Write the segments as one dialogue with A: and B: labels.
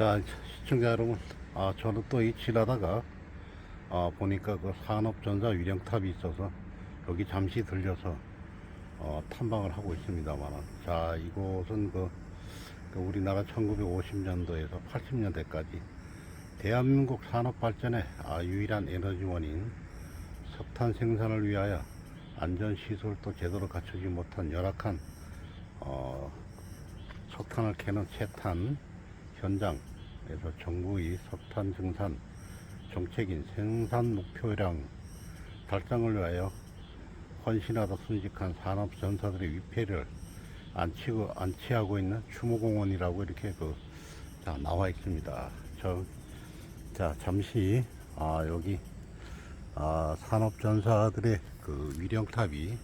A: 자, 시청자 여러분, 아, 저는 또 이 지나다가, 아, 보니까 그 산업전자 위령탑이 있어서 여기 잠시 들려서, 어, 탐방을 하고 있습니다만, 자, 이곳은 그, 그 우리나라 1950년도에서 80년대까지 대한민국 산업 발전의 아, 유일한 에너지원인 석탄 생산을 위하여 안전 시설도 제대로 갖추지 못한 열악한 어, 석탄을 캐는 채탄 현장 에서 정부의 석탄 생산 정책인 생산 목표량 달성을 위하여 헌신하다 순직한 산업 전사들의 위패를 안치고 안치하고 있는 추모공원이라고 이렇게 그 자, 나와 있습니다. 저, 자 잠시 아, 여기 아, 산업 전사들의 그 위령탑이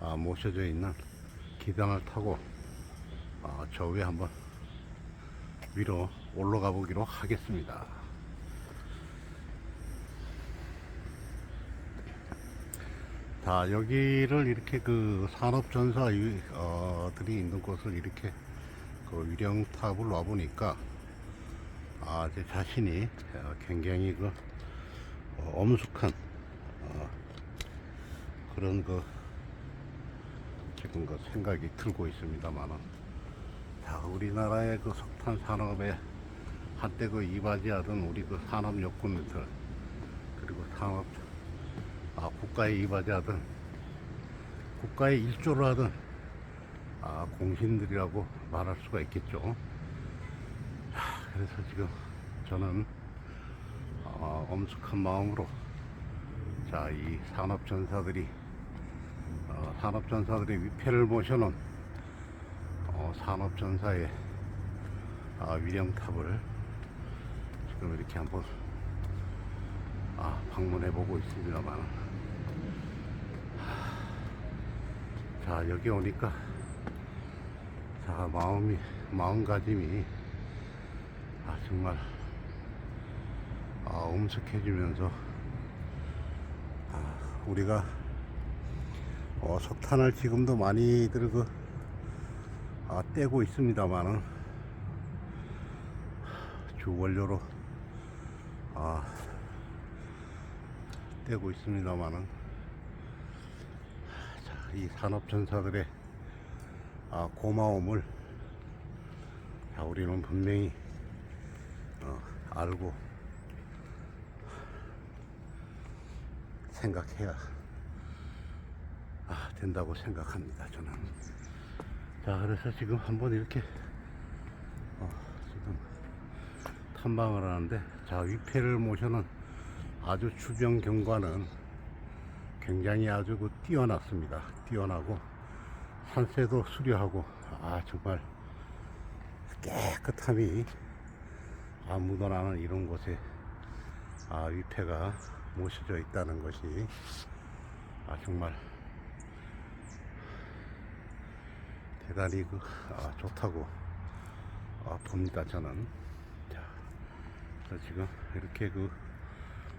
A: 아, 모셔져 있는 기단을 타고 아, 저 위에 한번 위로 올라가 보기로 하겠습니다. 자 여기를 이렇게 그 산업전사들이 어, 있는 곳을 이렇게 그 위령탑을 와 보니까 아, 제 자신이 어, 굉장히 그 어, 엄숙한 어, 그런 그 지금 그 생각이 들고 있습니다만은 자 우리나라의 그 석탄 산업에 한때 그 이바지하던 우리 그 산업 여건들 그리고 산업 아 국가에 이바지하던 국가에 일조를 하던 아 공신들이라고 말할 수가 있겠죠. 자, 그래서 지금 저는 어, 엄숙한 마음으로 자 이 산업 전사들이 어, 산업 전사들의 위패를 모셔놓은 어, 산업 전사의 아, 위령탑을 지금 이렇게 한번 아, 방문해 보고 있습니다만. 자 여기 오니까 자 마음이 마음가짐이 아 정말 아 엄숙해지면서 아, 우리가 어, 석탄을 지금도 많이들 그 아, 떼고 있습니다만은 주원료로 아, 떼고 있습니다만은 자, 이 산업 전사들의 아, 고마움을 자, 우리는 분명히 어, 알고 생각해야 아, 된다고 생각합니다. 저는. 자, 그래서 지금 한번 이렇게 어, 지금 탐방을 하는데 자 위패를 모셔는 아주 주변 경관은 굉장히 아주 그 뛰어났습니다. 뛰어나고 산세도 수려하고 아 정말 깨끗함이 아 묻어나는 이런 곳에 아 위패가 모셔져 있다는 것이 아 정말 대단히 그 아, 좋다고 아, 봅니다 저는 자 그래서 지금 이렇게 그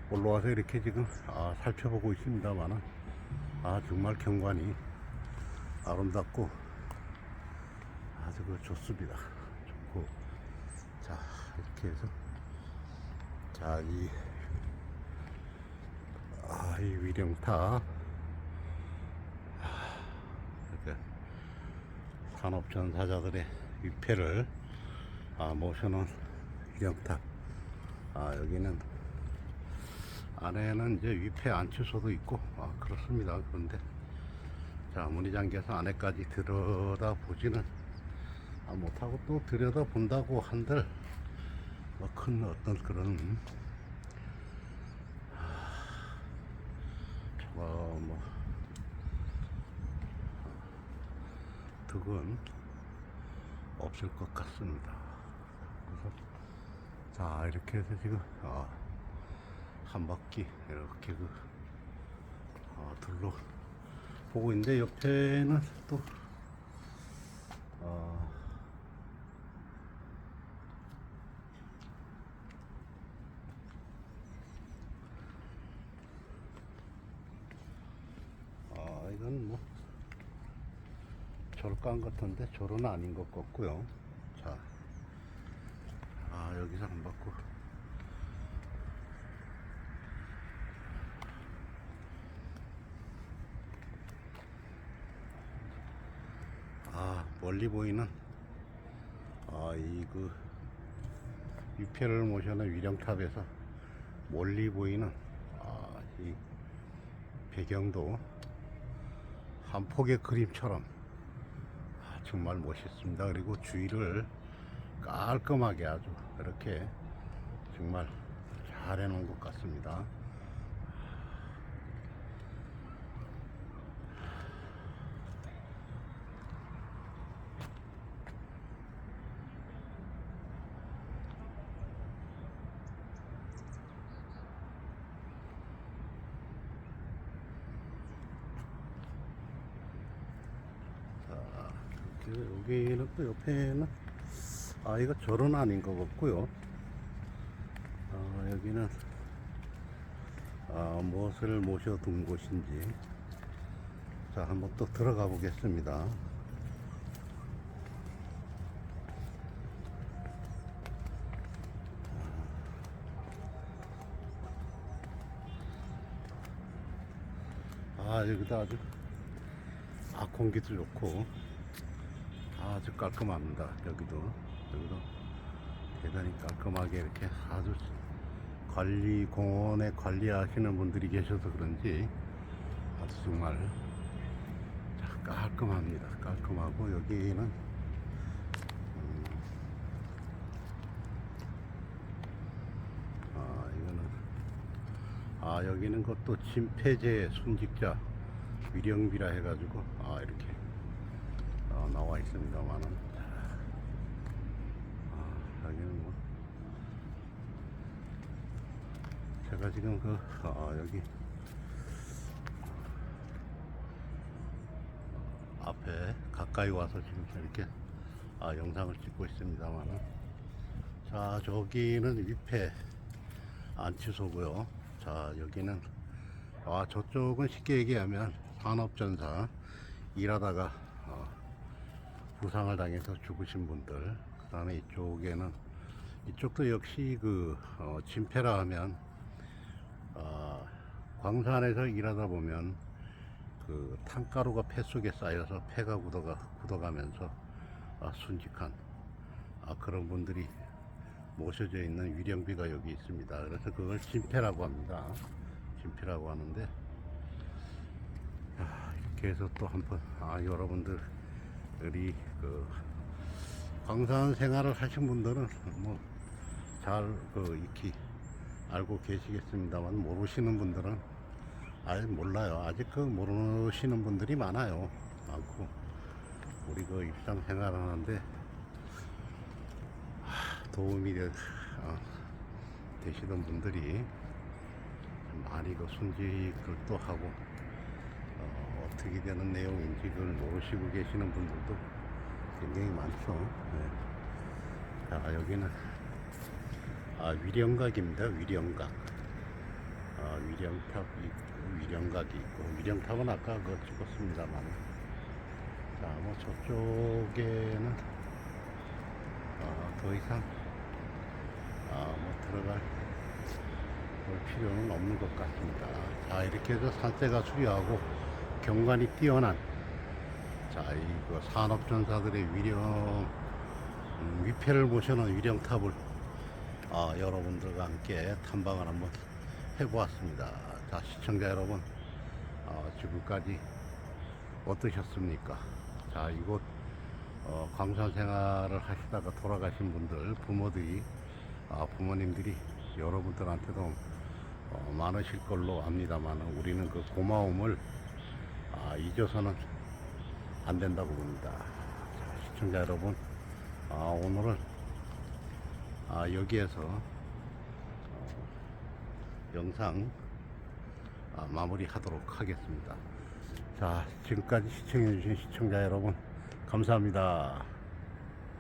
A: 올라와서 이렇게 지금 아, 살펴보고 있습니다만은 아 정말 경관이 아름답고 아주 그 좋습니다. 좋고. 자 이렇게 해서 자이 아, 이 위령탑 아, 산업전사자들의 위패를 아, 모셔놓은 위령탑 아, 여기는 안에는 이제 위패 안치소도 있고 아, 그렇습니다 그런데 자 문희장께서 안에까지 들여다 보지는 아, 못하고 또 들여다 본다고 한들 뭐 큰 어떤 그런 저거 뭐 득은 없을 것 같습니다. 그래서 자 이렇게 해서 지금 어, 한 바퀴 이렇게 그 어, 둘러 보고 있는데 옆에는 또 어, 아 이건 뭐 절간 같은데 절은 아닌 것 같고요. 자, 아 여기서 안 받고 아 멀리 보이는 아이 그 유패를 모셔는 위령탑에서 멀리 보이는 아이 배경도 한 폭의 그림처럼 아, 정말 멋있습니다. 그리고 주위를 깔끔하게 아주 이렇게 정말 잘 해놓은 것 같습니다. 여기는 또 옆에는 아 이거 절은 아닌 것 같고요. 아 여기는 아 무엇을 모셔둔 곳인지 자 한번 또 들어가 보겠습니다. 아 여기도 아주 아 공기도 좋고 아주 깔끔합니다. 여기도 여기도 대단히 깔끔하게 이렇게 아주 관리 공원에 관리하시는 분들이 계셔서 그런지 아주 정말 자, 깔끔합니다. 깔끔하고 여기는 음, 아 이거는 아 여기는 것도 침폐제 순직자 위령비라 해가지고 아 이렇게 어, 나와 있습니다만은 아, 여기는 뭐 제가 지금 그 어, 여기. 앞에 가까이 와서 지금 이렇게 아, 영상을 찍고 있습니다만은 자 저기는 위패 안치소고요. 자 여기는 아 저쪽은 쉽게 얘기하면 산업전사 일하다가 어, 부상을 당해서 죽으신 분들 그 다음에 이쪽에는 이쪽도 역시 그 어, 침폐라 하면 어, 광산에서 일하다 보면 그 탄가루가 폐 속에 쌓여서 폐가 굳어가, 굳어가면서 아, 순직한 아, 그런 분들이 모셔져 있는 위령비가 여기 있습니다. 그래서 그걸 침폐라고 합니다. 침폐라고 하는데 아, 이렇게 해서 또 한번 아, 여러분들이 그 광산 생활을 하신 분들은 뭐 뭐잘그 익히 알고 계시겠습니다만 모르시는 분들은 아예 몰라요. 아직 그 모르시는 분들이 많아요. 많고 우리 그 일상 생활하는데 하, 도움이 되, 어, 되시던 분들이 많이 그 순직을 또 하고 어, 떻게 되는 내용인지 그걸 모르시고 계시는 분들도 굉장히 많죠. 네. 자 여기는 아, 위령각입니다. 위령각. 아, 위령탑 있고 위령각이 있고 위령탑은 아까 그거 찍었습니다만 자 뭐 저쪽에는 아, 더 이상 아, 뭐 들어갈 볼 필요는 없는 것 같습니다. 자 이렇게 해서 산세가 수려하고 경관이 뛰어난 자 이그 산업전사들의 위령 음, 위패를 모셔놓은 위령탑을 아, 여러분들과 함께 탐방을 한번 해보았습니다. 자, 시청자 여러분, 어, 지금까지 어떠셨습니까? 자, 이곳 어, 광산 생활을 하시다가 돌아가신 분들, 부모들이, 아, 부모님들이 여러분들한테도 어, 많으실 걸로 압니다만 우리는 그 고마움을 아, 잊어서는 안 된다고 봅니다. 자, 시청자 여러분, 아, 오늘은 아, 여기에서 어, 영상 아, 마무리 하도록 하겠습니다. 자, 지금까지 시청해주신 시청자 여러분, 감사합니다.